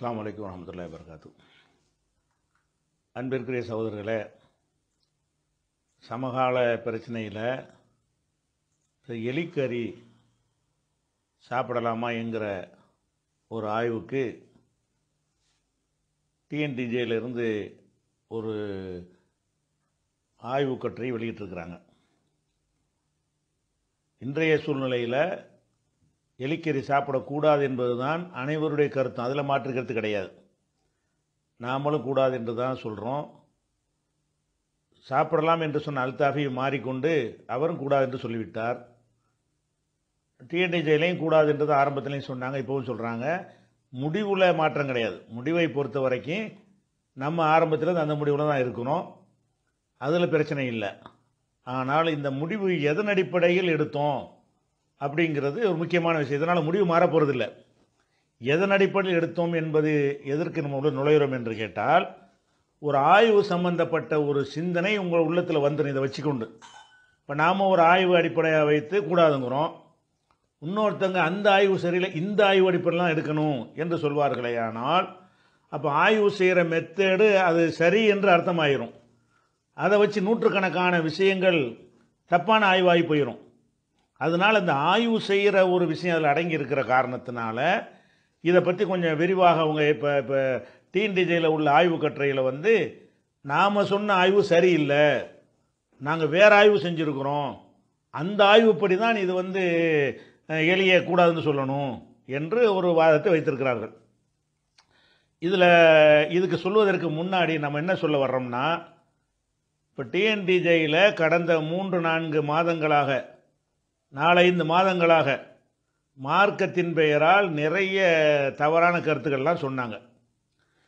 அஸ்லாம் வலைக்கம் வரமத்துல்லாஹி வபரகாத்து அன்பிற்குரிய சகோதரர்களே சமகால பிரச்சனையில் எலிக்கறி சாப்பிடலாமா என்கிற ஒரு ஆய்வுக்கு டிஎன்டிஜேயிலிருந்து ஒரு ஆய்வு கட்டுரை வெளியிட்டிருக்கிறாங்க. இன்றைய சூழ்நிலையில் எலிக்கறி சாப்பிடக்கூடாது என்பதுதான் அனைவருடைய கருத்தும். அதில் மாற்று கருத்து கிடையாது. நாமளும் கூடாது என்று தான் சொல்கிறோம் சாப்பிடலாம் என்று சொன்ன அல்தாஃபி மாறிக்கொண்டு அவரும் கூடாது என்று சொல்லிவிட்டார். டிஎன்டிஜேலையும் கூடாது என்றது ஆரம்பத்துலேயும் சொன்னாங்க இப்போவும் சொல்கிறாங்க முடிவில் மாற்றம் கிடையாது. முடிவை பொறுத்த வரைக்கும் நம்ம ஆரம்பத்தில் அந்த முடிவில் தான் இருக்கணும். அதில் பிரச்சனை இல்லை. ஆனால் இந்த முடிவு எதன் அடிப்படையில் எடுத்தோம்? அப்படிங்கிறது ஒரு முக்கியமான விஷயம். இதனால் முடிவு மாறப்போகிறதில்ல எதன் அடிப்படையில் எடுத்தோம் என்பது எதற்கு நம்ம உள்ள நுழைகிறோம் என்று கேட்டால் ஒரு ஆய்வு சம்பந்தப்பட்ட ஒரு சிந்தனை உங்கள் உள்ளத்தில் வந்துடும் இதை வச்சுக்கொண்டு. இப்போ நாம் ஒரு ஆய்வு அடிப்படையாக வைத்து கூடாதுங்கிறோம். இன்னொருத்தங்க அந்த ஆய்வு சரியில்லை இந்த ஆய்வு அடிப்படையெல்லாம் எடுக்கணும் என்று சொல்வார்களே ஆனால் அப்போ ஆய்வு செய்கிற மெத்தேடு அது சரி என்று அர்த்தமாயிரும். அதை வச்சு நூற்றுக்கணக்கான விஷயங்கள் தப்பான ஆய்வாகி போயிடும் அதனால் இந்த ஆய்வு செய்கிற ஒரு விஷயம் அதில் அடங்கி இருக்கிற காரணத்தினால இதை பற்றி கொஞ்சம் விரிவாக அவங்க இப்போ இப்போ டிஎன்டிஜேயில் உள்ள ஆய்வு கட்டுரையில் வந்து நாம் சொன்ன ஆய்வு சரியில்லை நாங்கள் வேறு ஆய்வு செஞ்சுருக்குறோம் அந்த ஆய்வுப்படி தான் இது வந்து எளிய கூடாதுன்னு சொல்லணும் என்று ஒரு வாதத்தை வைத்திருக்கிறார்கள். இதில் இதுக்கு சொல்வதற்கு முன்னாடி நம்ம என்ன சொல்ல வர்றோம்னா இப்போ டிஎன்டிஜேயில் கடந்த மூன்று நான்கு மாதங்களாக நாலைந்து மாதங்களாக மார்க்கத்தின் பெயரால் நிறைய தவறான கருத்துக்கள்லாம் சொன்னாங்க.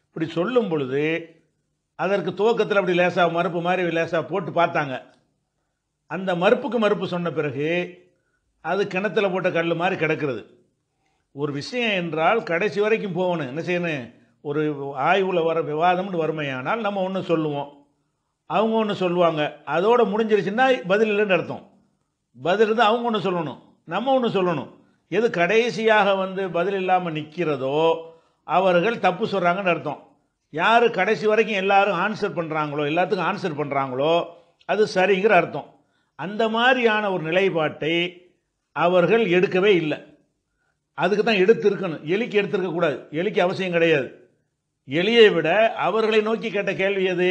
இப்படி சொல்லும் பொழுது அதற்கு துவக்கத்தில் அப்படி லேசாக மறுப்பு மாதிரி லேசாக போட்டு பார்த்தாங்க. அந்த மறுப்புக்கு மறுப்பு சொன்ன பிறகு அது கிணத்துல போட்ட கல் மாதிரி கிடக்கிறது. ஒரு விஷயம் என்றால் கடைசி வரைக்கும் போகணும். என்ன செய்யணும்? ஒரு ஆய்வில் வர விவாதம்னு வறுமையானால் நம்ம ஒன்று சொல்லுவோம். அவங்க ஒன்று சொல்லுவாங்க. அதோட முடிஞ்சிருச்சுன்னா பதில் இல்லைன்னு அர்த்தம். பதில் தான் அவங்க ஒன்று சொல்லணும். நம்ம ஒன்று சொல்லணும். எது கடைசியாக வந்து பதில் இல்லாமல் நிற்கிறதோ அவர்கள் தப்பு சொல்கிறாங்கன்னு அர்த்தம். யார் கடைசி வரைக்கும் எல்லாரும் ஆன்சர் பண்ணுறாங்களோ எல்லாத்துக்கும் ஆன்சர் பண்ணுறாங்களோ அது சரிங்கிற அர்த்தம். அந்த மாதிரியான ஒரு நிலைப்பாட்டை அவர்கள் எடுக்கவே இல்லை. அதுக்கு தான் எடுத்து இருக்கணும் எலிக்கு எடுத்திருக்கக்கூடாது எலிக்கு அவசியம் கிடையாது. எலியை விட அவர்களை நோக்கி கேட்ட கேள்வி எது?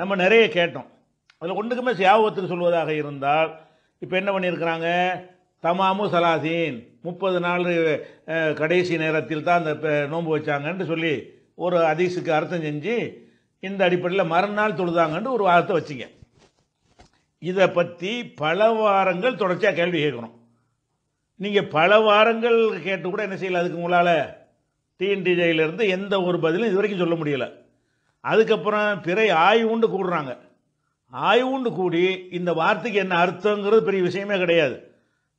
நம்ம நிறைய கேட்டோம். அதில் ஒன்றுக்குமே சியாபத்துக்கு சொல்வதாக இருந்தால் இப்போ என்ன பண்ணியிருக்கிறாங்க? தமாமு சலாசீன். முப்பது நாள் கடைசி நேரத்தில் தான் அந்த நோன்பு வச்சாங்கன்ட்டு சொல்லி ஒரு அதிசுக்கு அர்த்தம் செஞ்சு இந்த அடிப்படையில் மறுநாள் தொழுதாங்கன்ட்டு ஒரு வார்த்தை வச்சிங்க. இதை பற்றி பல வாரங்கள் தொடர்ச்சியாக கேள்வி கேட்கணும். நீங்கள் பல வாரங்கள் கேட்டு கூட என்ன செய்யல? அதுக்கு உங்களால் டிஎன்டிஜையிலேருந்து எந்த ஒரு பதிலும் இது வரைக்கும் சொல்ல முடியல. அதுக்கப்புறம் பிறை ஆய்வுண்டு கூடுறாங்க ஆய்வுண்டு கூடி இந்த வார்த்தைக்கு என்ன அர்த்தங்கிறது பெரிய விஷயமே கிடையாது.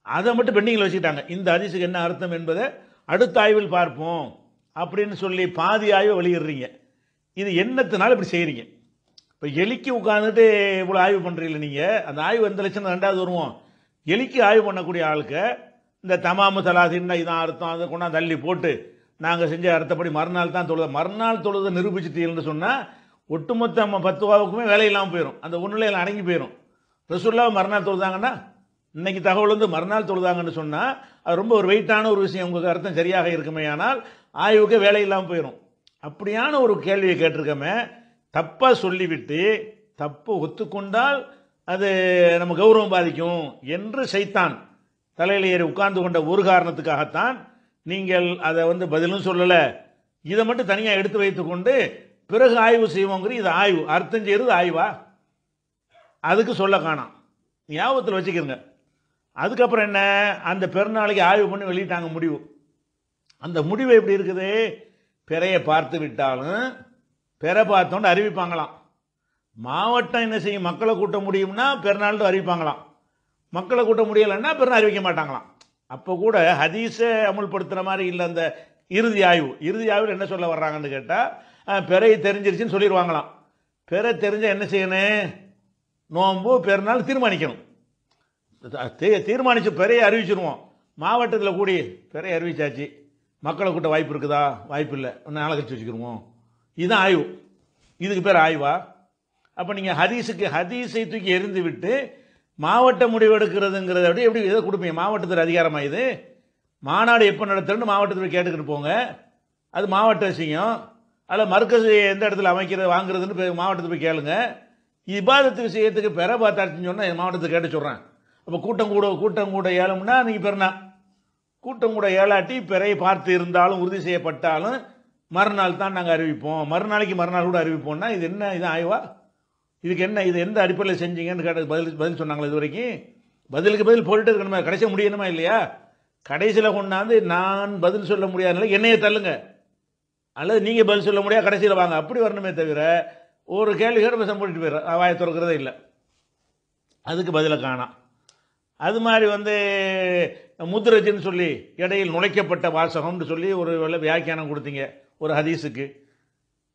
அதை மட்டும் பெண்டிங்கில் வச்சுக்கிட்டாங்க. இந்த அதிசுக்கு என்ன அர்த்தம் என்பதை அடுத்த ஆய்வில் பார்ப்போம் அப்படின்னு சொல்லி பாதி ஆய்வை வெளியிடுறீங்க. இது என்னத்தினால இப்படி செய்கிறீங்க இப்போ எலிக்கு உட்காந்துட்டு இவ்வளோ ஆய்வு பண்ணுறீங்கள நீங்கள் அந்த ஆய்வு எந்த லட்சம் ரெண்டாவது வருவோம் எலிக்கு ஆய்வு பண்ணக்கூடிய ஆளுக்கு இந்த தமாமு தலாசின்னா இதான் அர்த்தம். அதை கொண்டாந்து தள்ளி போட்டு நாங்கள் செஞ்ச அர்த்தப்படி மறுநாள் தான் தொழுது. மறுநாள் தொழுத நிரூபிச்சிட்டீங்கன்னு சொன்னால் ஒட்டுமொத்த நம்ம பத்துவாவுக்குமே வேலை இல்லாமல் போயிடும் அந்த ஒன்றுலையில் அடங்கி போயிடும் ரசூல்லா மறுநாள் தொழுதாங்கன்னா இன்னைக்கு தகவல் வந்து மறுநாள் தொழுதாங்கன்னு சொன்னால் அது ரொம்ப ஒரு வெயிட்டான ஒரு விஷயம். உங்களுக்கு அர்த்தம் சரியாக இருக்குமே ஆனால் ஆய்வுக்கு வேலை இல்லாமல் போயிடும் அப்படியான ஒரு கேள்வியை கேட்டிருக்கமே தப்பாக சொல்லிவிட்டு தப்பு ஒத்துக்கொண்டால் அது நம்ம கௌரவம் பாதிக்கும் என்று சைத்தான் தலையில் ஏறி உட்கார்ந்து கொண்ட ஒரு காரணத்துக்காகத்தான் நீங்கள் அதை வந்து பதிலும் சொல்லலை. இதை மட்டும் தனியாக எடுத்து வைத்துக்கொண்டு பிறகு ஆய்வு செய்வோங்கிற இது ஆய்வு. அர்த்தம் செய்கிறது ஆய்வா? அதுக்கு சொல்ல காணாம். ஞாபகத்தில் வச்சுக்கிறங்க அதுக்கப்புறம் என்ன? அந்த பெருநாளைக்கு ஆய்வு பண்ணி வெளியிட்டாங்க முடிவு. அந்த முடிவு எப்படி இருக்குது? பிறையை பார்த்து விட்டாலும் பிறை பார்த்தோன்னு அறிவிப்பாங்களாம். மாவட்டம் என்ன செய்யும்? மக்களை கூட்ட முடியும்னா பெருநாள்னு அறிவிப்பாங்களாம். மக்களை கூட்ட முடியலைன்னா பெருநாள் அறிவிக்க மாட்டாங்களாம். அப்போ கூட ஹதீஸை அமுல்படுத்துகிற மாதிரி இல்லை அந்த இறுதி ஆய்வு. இறுதி ஆய்வில் என்ன சொல்ல வர்றாங்கன்னு கேட்டால் பிறையை தெரிஞ்சிருச்சுன்னு சொல்லிடுவாங்களாம். பிறை தெரிஞ்ச என்ன செய்யணும் நோம்பு பெருநாள் தீர்மானிக்கணும். தீ- பிறையை அறிவிச்சிருவோம். மாவட்டத்தில் கூடி பிறையை அறிவிச்சாச்சு. மக்களை கூட்ட வாய்ப்பு இருக்குதா? வாய்ப்பு இல்லை. நாளை கழிச்சு வச்சுக்கிருவோம். இதுதான் ஆய்வு. இதுக்கு பேர் ஆய்வா? அப்போ நீங்கள் ஹதீஸுக்கு ஹதீஸை தூக்கி எறிந்து விட்டு மாவட்ட முடிவு எடுக்கிறதுங்கிறத விட எப்படி எதை கொடுப்பீங்க? மாவட்டத்தில் அதிகாரமாக இது? மாநாடு எப்போ நடத்துறேன்னு மாவட்டத்தில் கேட்டுக்கிட்டு போங்க. அது மாவட்ட விஷயம். அதில் மர்க்கஸ் எந்த இடத்துல அமைக்கிறது வாங்குறதுன்னு போய் மாவட்டத்துக்கு போய் கேளுங்க. இபாதத்து விஷயத்துக்கு பெற பார்த்தாச்சுன்னு சொன்னால் என் மாவட்டத்துக்கு கேட்டு சொல்கிறேன் அப்போ கூட்டம் கூட கூட்டம் கூட ஏழும்னா நீங்கள் பெருனா கூட்டம் கூட ஏழாட்டி பிறையை பார்த்து இருந்தாலும் உறுதி செய்யப்பட்டாலும் மறுநாள் தான் நாங்கள் அறிவிப்போம். மறுநாளைக்கு மறுநாள் கூட அறிவிப்போம்னா இது என்ன இது ஆய்வா? இதுக்கு என்ன இது எந்த அடிப்படையில் செஞ்சீங்கன்னு கேட்ட பதில் பதில் சொன்னாங்களா இது வரைக்கும்? பதிலுக்கு பதில் போட்டுட்டு இருக்கணுமா கடைசியாக முடியணுமா இல்லையா? கடைசியில் கொண்டாந்து நான் பதில் சொல்ல முடியாத என்னையே தள்ளுங்க. அல்லது நீங்கள் பதில் சொல்ல முடியாது கடைசியில் வாங்க. அப்படி வரணுமே தவிர ஒரு கேள்வி கேட்டு பேச போட்டுட்டு போயிடுற. வாயை திறக்கிறதே இல்லை. அதுக்கு பதிலை காணாம் அது மாதிரி வந்து முத்துரஜின்னு சொல்லி இடையில் நுழைக்கப்பட்ட வாசகம்னு சொல்லி ஒரு வியாக்கியானம் கொடுத்தீங்க ஒரு ஹதீஸுக்கு.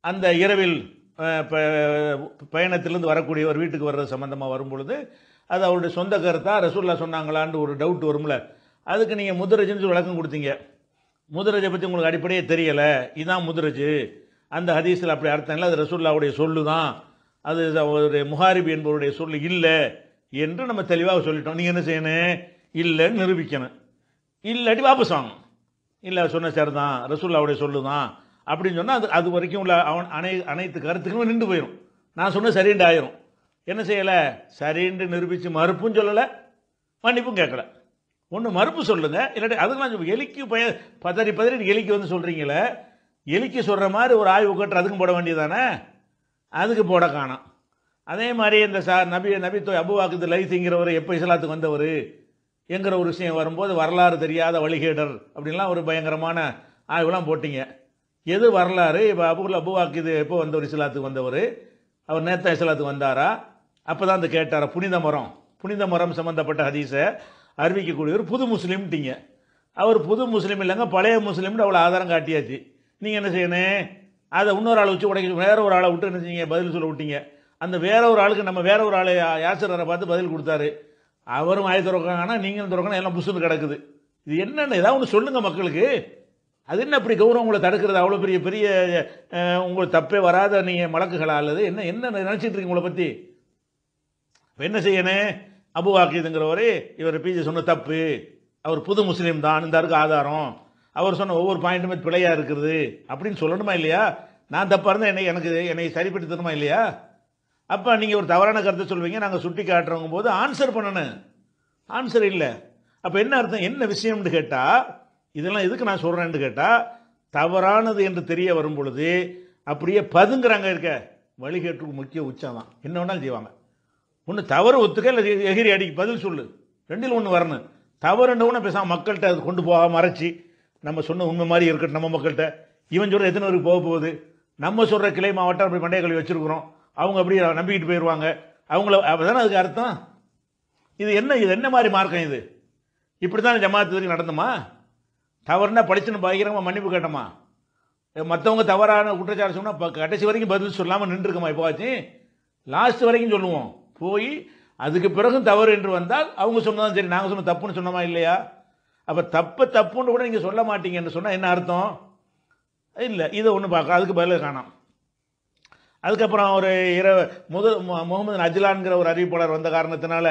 அந்த இரவில் பயணத்திலேருந்து வரக்கூடிய ஒரு வீட்டுக்கு வர்றது சம்மந்தமாக வரும்பொழுது அது அவருடைய சொந்த கருத்தாக ரசூல்லா சொன்னாங்களான்னு ஒரு டவுட் வரும்ல. அதுக்கு நீங்கள் முத்துரஜின்னு சொல்லி விளக்கம் கொடுத்தீங்க. முதரஜை பற்றி உங்களுக்கு அடிப்படையே தெரியலை. இதுதான் முதரஜு அந்த ஹதீஸில் அப்படி அர்த்தம் இல்லை. அது ரசூல்லாவுடைய சொல்லு தான் அது ஒரு முஹாரிபி என்பவருடைய சொல்லு இல்லை என்று நம்ம தெளிவாக சொல்லிட்டோம். நீங்கள் என்ன செய்யணும்? இல்லைன்னு நிரூபிக்கணும். இல்லாட்டி வாபஸ் வாங்கணும். இல்லை சொன்ன சார் தான் ரசூல்லாவுடைய சொல்லு தான் அப்படின்னு சொன்னால் அது அது வரைக்கும் உள்ள அவன் அனை அனைத்து கருத்துக்களும் நின்று போயிடும் நான் சொன்ன சரிண்டு ஆயிரும். என்ன செய்யலை? சரின்னு நிரூபித்து மறுப்பும் சொல்லலை மன்னிப்பும் கேட்கல. ஒன்று மறுப்பு சொல்லுங்கள் இல்லாட்டி அதுக்கெல்லாம் சொல்லுங்க. எலிக்கு பய பதறி பதறி எலிக்கு வந்து சொல்கிறீங்களே எலிக்கு சொல்கிற மாதிரி ஒரு ஆய்வு கட்டுற அதுக்கும் போட வேண்டியதானே அதுக்கு போட காணோம். அதே மாதிரி இந்த சா நபி நபித்தோ அபுவாக்குது லைசிங்கிறவர் எப்போ இஸ்லாத்துக்கு வந்தவர் என்கிற ஒரு விஷயம் வரும்போது வரலாறு தெரியாத வழிகேடர் அப்படின்லாம் ஒரு பயங்கரமான ஆய்வுலாம் போட்டீங்க. எது வரலாறு? இப்போ அபுல் அபுவாக்குது எப்போ வந்தவர் இஸ்லாத்துக்கு வந்தவர்? அவர் நேத்தா இஸ்லாத்துக்கு வந்தாரா? அப்போ தான் அந்த கேட்டாரா? புனித மரம். புனித மரம் சம்மந்தப்பட்ட ஹதீஸை அறிவிக்கக்கூடியவர் புது முஸ்லீம்ட்டீங்க. அவர் புது முஸ்லீம் இல்லைங்க பழைய முஸ்லீம்னு அவ்வளோ ஆதாரம் காட்டியாச்சு. நீங்கள் என்ன செய்யணும்? அதை இன்னொரு ஆளை வச்சு உடைக்க வேற ஒரு ஆளை விட்டு என்ன செய்யுங்க பதில் சொல்ல விட்டீங்க. அந்த வேற ஒரு ஆளுக்கு நம்ம வேற ஒரு ஆளை யாசரரை பார்த்து பதில் கொடுத்தாரு. அவரும் ஆய திறக்காங்கன்னா நீங்களும் திறக்கணும் எல்லாம் புசுன்னு கிடக்குது. இது என்னென்ன ஏதாவது ஒன்று சொல்லுங்கள் மக்களுக்கு. அது என்ன அப்படி கௌரவம் உங்களை தடுக்கிறது? அவ்வளோ பெரிய பெரிய உங்களுக்கு தப்பே வராத நீங்கள் மலக்குகளா அல்லது என்ன என்ன நினச்சிட்டு இருக்கீங்க உங்களை பற்றி என்ன செய்யணும்? அபு வாக்கிதுங்கிறவர் இவர் பிஜி சொன்ன தப்பு. அவர் புது முஸ்லீம் தான் இந்த இருக்கு ஆதாரம். அவர் சொன்ன ஒவ்வொரு பாயிண்ட்டுமே பிழையாக இருக்குது. அப்படின்னு சொல்லணுமா இல்லையா? நான் தப்பாக இருந்தால் என்னை எனக்கு என்னை சரிப்பட்டு தரணுமா இல்லையா? அப்போ நீங்கள் ஒரு தவறான கருத்தை சொல்வீங்க நாங்கள் சுட்டி காட்டுறவங்க போது ஆன்சர் பண்ணணும். ஆன்சர் இல்லை. அப்போ என்ன அர்த்தம்? என்ன விஷயம்னு கேட்டால் இதெல்லாம் எதுக்கு நான் சொல்கிறேன்னு கேட்டால் தவறானது என்று தெரிய வரும் பொழுது அப்படியே பதுங்குறாங்க இருக்க. வழிகேட்டுக்கு முக்கிய உச்சம் தான். என்ன வேணாலும் செய்வாங்க. ஒன்று தவறு ஒத்துக்க இல்லை எகிரி அடிக்கு பதில் சொல்லு. ரெண்டில் ஒன்று வரணும். தவறுன்னு ஒன்று பேசாம மக்கள்கிட்ட அது கொண்டு போக மறைச்சி நம்ம சொன்ன உண்மை மாதிரி இருக்கட்டும் நம்ம மக்கள்கிட்ட. இவன் சொல்ற எத்தனை பேருக்கு போக போகுது? நம்ம சொல்கிற கிளை மாவட்டம் அப்படி பண்டைய கல்வி வச்சுருக்குறோம். அவங்க அப்படியே நம்பிக்கிட்டு போயிடுவாங்க அவங்கள அப்பதானே அதுக்கு அர்த்தம்? இது என்ன இது என்ன மாதிரி மார்க்கம் இது? இப்படி தான் ஜமாத்து வரைக்கும் நடந்துமா? தவறுனா படிச்சுன்னு பயங்கரமாக மன்னிப்பு கேட்டோமா? மற்றவங்க தவறான குற்றச்சாட்டு சொன்னால் இப்போ கடைசி வரைக்கும் பதில் சொல்லாமல் நின்றுருக்கோமா இப்போ ஆச்சு லாஸ்ட் வரைக்கும் சொல்லுவோம். போய் அதுக்கு பிறகும் தவறு என்று வந்தால் அவங்க சொன்னதான் சரி நாங்கள் சொன்ன தப்புன்னு சொன்னோமா இல்லையா? அப்போ தப்பு தப்புன்னு கூட நீங்கள் சொல்ல மாட்டீங்கன்னு சொன்னால் என்ன அர்த்தம்? இல்லை இதை ஒன்று பார்க்க அதுக்கு பதில் காணும். அதுக்கப்புறம் ஒரு இர முதல் முகமது அஜ்லான்கிற ஒரு அறிவிப்பாளர் வந்த காரணத்தினால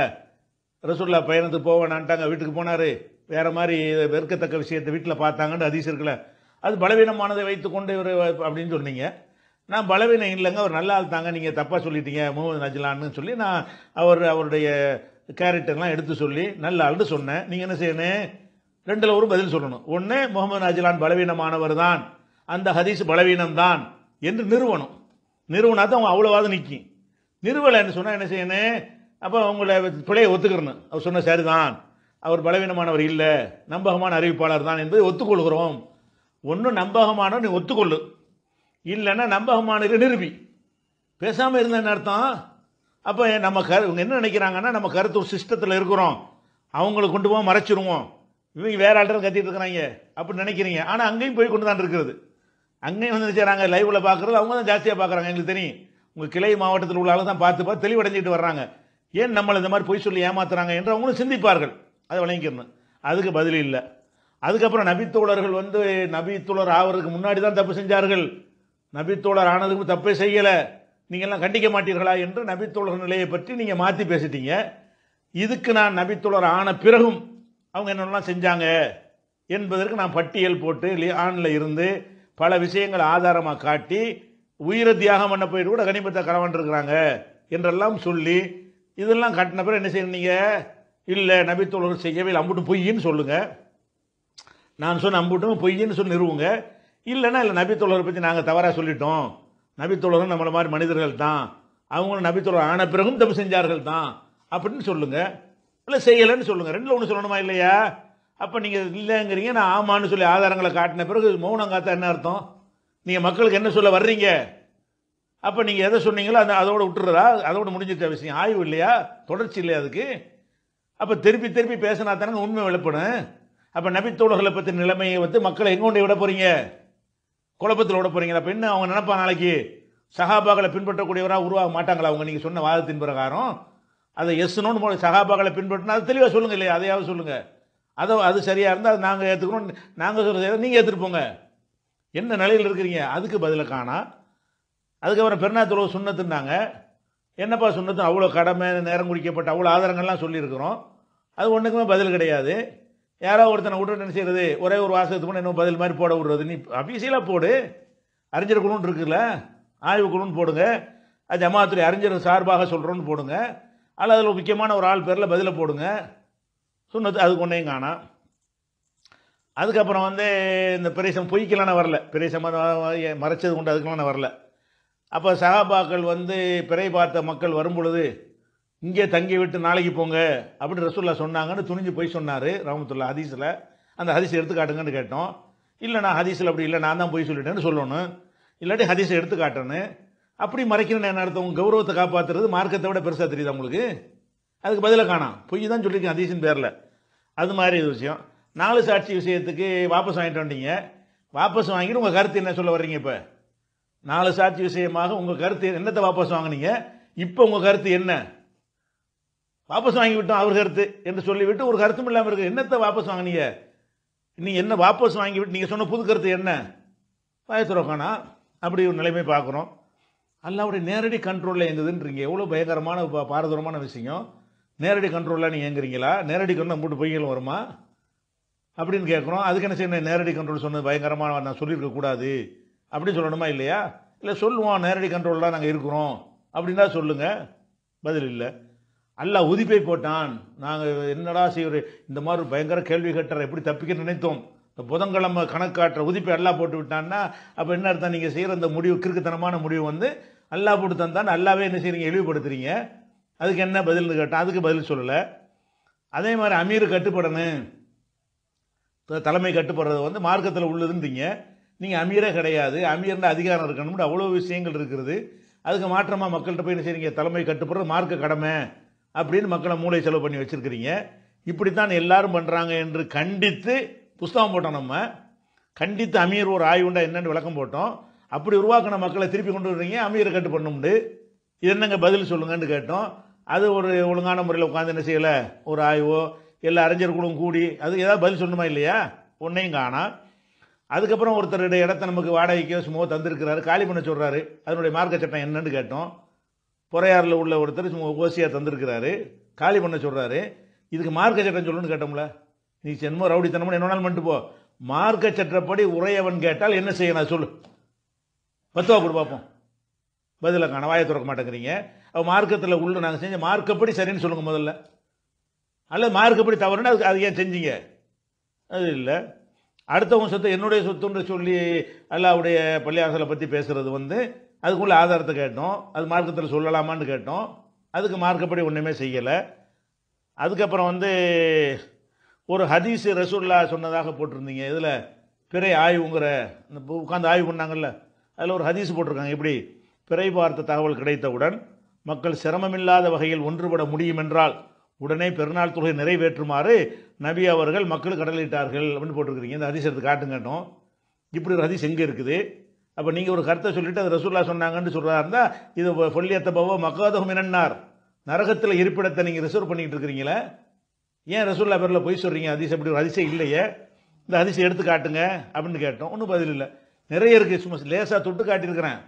ரசூல்லா பயணத்துக்கு போவேனான்ட்டாங்க வீட்டுக்கு போனார். வேற மாதிரி வெறுக்கத்தக்க விஷயத்தை வீட்டில் பார்த்தாங்கன்னு அதிசயம் இருக்குல்ல. அது பலவீனமானதை வைத்துக்கொண்டு இவர் அப்படின்னு சொன்னீங்க. நான் பலவீனம் இல்லைங்க அவர் நல்ல ஆள் தாங்க. நீங்கள் தப்பாக சொல்லிட்டீங்க முகமது நஜ்லான்னு சொல்லி நான் அவர் அவருடைய கேரக்டர்லாம் எடுத்து சொல்லி நல்ல ஆள்னு சொன்னேன். நீங்கள் என்ன செய்யணும்? ரெண்டில் ஒரு பதில் சொல்லணும். ஒன்று முகமது நஜ்லான் பலவீனமானவர் தான். அந்த ஹதீஸ் பலவீனம் தான் என்று நிறுவனம் நிறுவனா தான் அவங்க அவ்வளோவாது நிற்கும் நிறுவலைன்னு சொன்னால் என்ன செய்யணும்? அப்போ உங்களை பிழையை ஒத்துக்கிறணும். அவர் சொன்ன சரிதான். அவர் பலவீனமானவர் இல்லை. நம்பகமான அறிவிப்பாளர் தான் என்பதை ஒத்துக்கொள்கிறோம். ஒன்றும் நம்பகமானவர் நீ ஒத்துக்கொள்ளு. இல்லைன்னா நம்பகமானது நிரூபி. பேசாமல் இருந்தேன்னு அர்த்தம்? அப்போ நம்ம கரு இவங்க என்ன நினைக்கிறாங்கன்னா நம்ம கருத்து ஒரு சிஸ்டத்தில் இருக்கிறோம். அவங்கள கொண்டு போக மறைச்சிருவோம். இவங்க வேற ஆள்கிட்ட கத்திட்டு இருக்கிறாங்க. அப்படின்னு நினைக்கிறீங்க. ஆனால் அங்கேயும் போய் கொண்டு தான் இருக்கிறது. அங்கேயும் வந்து நினைச்சாங்க லைவில் பார்க்குறது அவங்க தான் ஜாஸ்தியாக பார்க்குறாங்க எங்களுக்கு தெரியும். உங்கள் கிளை மாவட்டத்தில் உள்ள ஆளு தான் பார்த்து பார்த்து தெளிவடைஞ்சிட்டு வர்றாங்க. ஏன் நம்மளை இந்த மாதிரி பொய் சொல்லி ஏமாத்துறாங்க என்று அவங்களும் சிந்திப்பார்கள். அதை வழங்கிக்கணும் அதுக்கு பதில் இல்லை. அதுக்கப்புறம் நபித்தோழர்கள் வந்து நபித்தோழர் ஆகிறதுக்கு முன்னாடி தான் தப்பு செஞ்சார்கள். நபித்தோழர் ஆனதுக்கு தப்பே செய்யலை. நீங்கள்லாம் கண்டிக்க மாட்டீர்களா என்று நபித்தோழர் நிலையை பற்றி நீங்கள் மாற்றி பேசிட்டீங்க. இதுக்கு நான் நபித்தோழர் ஆன பிறகும் அவங்க என்னென்னலாம் செஞ்சாங்க என்பதற்கு நான் பட்டியல் போட்டு ஆணில் இருந்து பல விஷயங்களை ஆதாரமாக காட்டி உயிரை தியாகம் பண்ண போயிட்டு கூட கனிமத்தை களவாண்டிருக்கிறாங்க என்றெல்லாம் சொல்லி இதெல்லாம் காட்டின பிறகு என்ன செய்யறீங்க இல்லை நபித்தோழர் செய்யவே இல்லை. அம்புட்டு பொய்யின்னு சொல்லுங்கள் நான் சொன்ன அம்புட்டும் பொய்யின்னு சொல்லி நிறுவுங்க. இல்லைன்னா இல்லை நபித்தோழரை பற்றி நாங்கள் தவறாக சொல்லிட்டோம். நபித்தோழரும் நம்மளை மாதிரி மனிதர்கள் தான். அவங்களும் நபித்தோழர் ஆன பிறகும் தப்பு செஞ்சார்கள் தான். அப்படின்னு சொல்லுங்கள் இல்லை செய்யலைன்னு சொல்லுங்கள் ரெண்டில் ஒன்று சொல்லணுமா இல்லையா? அப்போ நீங்கள் இல்லைங்கிறீங்க நான் ஆமான்னு சொல்லி ஆதாரங்களை காட்டின பிறகு மௌனம் காத்தா என்ன அர்த்தம்? நீங்கள் மக்களுக்கு என்ன சொல்ல வர்றீங்க? அப்போ நீங்கள் எதை சொன்னீங்களோ அந்த அதோட விட்டுறதா? அதோட முடிஞ்சிட்ட விஷயம். ஆய்வு இல்லையா? தொடர்ச்சி இல்லையா அதுக்கு? அப்போ திருப்பி திருப்பி பேசினா தானே உண்மை வெளிப்படும். அப்போ நபித்தோழர்களை பற்றி நிலைமையை வந்து மக்களை எங்கே கொண்டு விட போகிறீங்க குழப்பத்தில் விட போகிறீங்களா அப்போ என்ன அவங்க நினைப்பா நாளைக்கு? சகாபாக்களை பின்பற்றக்கூடியவராக உருவாக மாட்டாங்களா? அவங்க நீங்கள் சொன்ன வாதத்தின் பிரகாரம். அதை எஸ்னோன்னு போல சகாபாக்களை பின்பற்றினா அது தெளிவாக சொல்லுங்கள் இல்லையா? அதையாவது சொல்லுங்கள் அதை அது சரியாக இருந்தால் அது நாங்கள் ஏற்றுக்கணும் நாங்கள் சொல்கிறது நீங்கள் ஏற்றுட்டு போங்க. என்ன நிலையில் இருக்கிறீங்க? அதுக்கு பதிலை காணா. அதுக்கப்புறம் பெருநாத்துறவு சுண்ணத்துன்னாங்க என்னப்பா சுண்ணத்து? அவ்வளோ கடமை நேரம் குடிக்கப்பட்ட அவ்வளோ ஆதாரங்கள்லாம் சொல்லியிருக்கிறோம். அது ஒன்றுக்குமே பதில் கிடையாது. யாரோ ஒருத்தனை விட்டு என்ன செய்யறது ஒரே ஒரு வாசகத்துக்கு முன்னே இன்னும் பதில் மாதிரி போட விடுறது. நீ அபிஷியலாக போடு. அறிஞர் குழுன்னு இருக்குல்ல ஆய்வு குழுன்னு போடுங்க. அது ஜமாத்துறை அறிஞர் சார்பாக சொல்கிறோன்னு போடுங்க. அல்ல அதில் முக்கியமான ஒரு ஆள் பேரில் பதிலை போடுங்க. சொன்னது அதுக்கு ஒன்றையும் காணாம் அதுக்கப்புறம் வந்து இந்த பிரேசம் பொய்க்கெல்லாம் நான் வரல. பிரேசம் மறைச்சது கொண்டு அதுக்கெல்லாம் நான் வரல. அப்போ சகாபாக்கள் வந்து பிறை பார்த்த மக்கள் வரும்பொழுது இங்கே தங்கி விட்டு நாளைக்கு போங்க அப்படின்னு ரசூல்லா சொன்னாங்கன்னு துணிஞ்சு போய் சொன்னார் ரஹமத்துல்லா ஹதீஸில். அந்த ஹதீஸ் எடுத்துக்காட்டுங்கன்னு கேட்டோம். இல்லை நான் ஹதீஸில் அப்படி இல்லை நான் தான் போய் சொல்லிட்டேன்னு சொல்லணும். இல்லாட்டி ஹதீஸை எடுத்துக்காட்டேன்னு. அப்படி மறைக்கணும்னு என்ன அர்த்தம்? கௌரவத்தை காப்பாற்றுறது மார்க்கத்தை விட பெருசாக தெரியுது உங்களுக்கு? அதுக்கு பதிலாக காணாம். பொய் தான் சொல்லியிருக்கேன் ஹதீஸின் பேரில். அது மாதிரி இது விஷயம். நாலு சாட்சி விஷயத்துக்கு வாபஸ் வாங்கிட்டு வந்தீங்க. வாபஸ் வாங்கிட்டு உங்கள் கருத்து என்ன சொல்ல வர்றீங்க இப்போ? நாலு சாட்சி விஷயமாக உங்கள் கருத்து என்னத்தை வாபஸ் வாங்கினீங்க? இப்போ உங்கள் கருத்து என்ன? வாபஸ் வாங்கி விட்டோம் அவர் கருத்து என்று சொல்லிவிட்டு ஒரு கருத்தும் இல்லாமல் இருக்கு. என்னத்தை வாபஸ் வாங்கினீங்க? நீங்கள் என்ன வாபஸ் வாங்கி விட்டு நீங்கள் சொன்ன புது கருத்து என்ன? வயசுரோக்கானா அப்படி ஒரு நிலைமை பார்க்குறோம். அல்லாவுடைய நேரடி கண்ட்ரோலில் எங்குதுன்றீங்க எவ்வளோ பயங்கரமான பாரதூரமான விஷயம். நேரடி கண்ட்ரோலில் நீங்கள் ஏங்குறீங்களா நேரடி கண்ட்ரோல் மூட்டு பொய்கள் வருமா? அப்படின்னு கேட்குறோம். அதுக்கு என்ன செய்யணும்? நேரடி கண்ட்ரோல் சொன்னது பயங்கரமான நான் சொல்லியிருக்கக்கூடாது அப்படின்னு சொல்லணுமா இல்லையா? இல்லை சொல்லுவோம். நேரடி கண்ட்ரோலில் நாங்கள் இருக்கிறோம். அப்படின்னா சொல்லுங்கள் பதில் இல்லை. அல்லா உதிப்பை போட்டான். நாங்கள் என்னடா செய்வது? இந்த மாதிரி பயங்கர கேள்வி கேட்டார் எப்படி தப்பிக்க நினைத்தோம். இந்த புதன்கிழமை கணக்காட்டுற உதிப்பை அல்லா போட்டு விட்டான்னா அப்போ என்ன அர்த்தம்? நீங்கள் செய்கிற இந்த முடிவு கிறுக்குத்தனமான முடிவு வந்து அல்லா போட்டு தந்தான் அல்லாவே என்ன செய்கிறீங்க இழிவுபடுத்துறீங்க. அதுக்கு என்ன பதில்னு கேட்டால் அதுக்கு பதில் சொல்லலை. அதே மாதிரி அமீர் கட்டுப்படணும் தலைமை கட்டுப்படுறது வந்து மார்க்கத்தில் உள்ளதுன்றீங்க. நீங்கள் அமீரே கிடையாது. அமீர்ன்ற அதிகாரம் இருக்கணும்னு அவ்வளோ விஷயங்கள் இருக்கிறது அதுக்கு மாற்றமாக மக்கள்கிட்ட போய் என்ன செய்கிறீங்க தலைமை கட்டுப்படுறது மார்க்க கடமை. அப்படின்னு மக்களை மூளை செலவு பண்ணி வச்சுருக்கிறீங்க. இப்படித்தான் எல்லாரும் பண்ணுறாங்க என்று கண்டித்து புஸ்தகம் போட்டோம் நம்ம. கண்டித்து அமீர் ஒரு ஆய்வுண்டா என்னென்னு விளக்கம் போட்டோம். அப்படி உருவாக்கின மக்களை திருப்பி கொண்டு வர்றீங்க அமீரை கட்டு பண்ணும்ண்டு இது என்னங்க பதில் சொல்லுங்கன்னு கேட்டோம். அது ஒரு ஒழுங்கான முறையில் உட்காந்து என்ன செய்யலை? ஒரு ஆய்வோ எல்லா அறிஞர்களும் கூடி அது ஏதாவது பதில் சொல்லணுமா இல்லையா? ஒன்றையும் காணாம் அதுக்கப்புறம் ஒருத்தருடைய இடத்த நமக்கு வாடகைக்கோ சும்மா தந்திருக்கிறாரு காலி பண்ண சொல்கிறாரு அதனுடைய மார்க்க சட்டம் என்னன்னு கேட்டோம். பொறையாறில் உள்ள ஒருத்தர் சும்மா ஓசியாக தந்திருக்கிறாரு. காலி பண்ண சொல்கிறாரு இதுக்கு மார்க்க சட்டம் சொல்லுன்னு கேட்டோம்ல. நீ சென்மோ ரவுடித்தனமோ என்ன வேணாலும் பண்ணிட்டு போ. மார்க்க சட்டப்படி உரையவன் கேட்டால் என்ன செய்யணும்? சொல்லு. பத்துவா கொடு பார்ப்போம் பதில காண வாயை திறக்க மாட்டேங்கிறீங்க. அவள் மார்க்கத்தில் உள்ள நாங்கள் செஞ்ச மார்க்கப்படி சரின்னு சொல்லுங்க முதல்ல. அல்லது மார்க்கப்படி தவறுனா அதுக்கு அது ஏன் செஞ்சீங்க? அது இல்லை. அடுத்தவங்க சொத்து என்னுடைய சொத்துன்னு சொல்லி அல்லாவுடைய பள்ளியாசலை பற்றி பேசுகிறது வந்து அதுக்குள்ளே ஆதாரத்தை கேட்டோம். அது மார்க்கத்தில் சொல்லலாமான்னு கேட்டோம். அதுக்கு மார்க்கப்படி ஒன்றுமே செய்யலை. அதுக்கப்புறம் வந்து ஒரு ஹதீஸ் ரசூல்லா சொன்னதாக போட்டிருந்தீங்க. இதில் பிறை ஆய்வுங்கிற இந்த உட்காந்து ஆய்வு பண்ணாங்கல்ல. அதில் ஒரு ஹதீஸ் போட்டிருக்காங்க. இப்படி பிறை பார்த்த தகவல் கிடைத்தவுடன் மக்கள் சிரமமில்லாத வகையில் ஒன்றுபட முடியும் என்றால் உடனே பெருநாள் தொகை நிறைவேற்றுமாறு நபி அவர்கள் மக்கள் கடலிட்டார்கள் அப்படின்னு போட்டிருக்கிறீங்க. இந்த ஹதீஸ் எடுத்து காட்டுங்கட்டும் இப்படி ஒரு ஹதீஸ் எங்கே இருக்குது? அப்போ நீங்கள் ஒரு கருத்தை சொல்லிவிட்டு அது ரசூல்லா சொன்னாங்கன்னு சொல்கிறதா இருந்தால் இது பொல்லியத்த பவோ மக்காதகம் என்னன்னார் நரகத்தில் இருப்பிடத்தை நீங்கள் ரிசர்வ் பண்ணிகிட்டு இருக்கிறீங்களே ஏன் ரசூல்லா பேரில் பொய் சொல்கிறீங்க அதிசயம் அப்படி ஒரு அதிசயம் இல்லையே. இந்த அதிசயம் எடுத்து காட்டுங்க அப்படின்னு கேட்டோம். ஒன்றும் பதில் இல்லை. நிறைய இருக்குது சும்மா லேசாக தொட்டு காட்டியிருக்கிறேன்.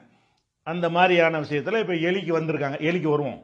அந்த மாதிரியான விஷயத்தில் இப்போ எலிக்கு வந்திருக்காங்க. எலிக்கு வருவோம்.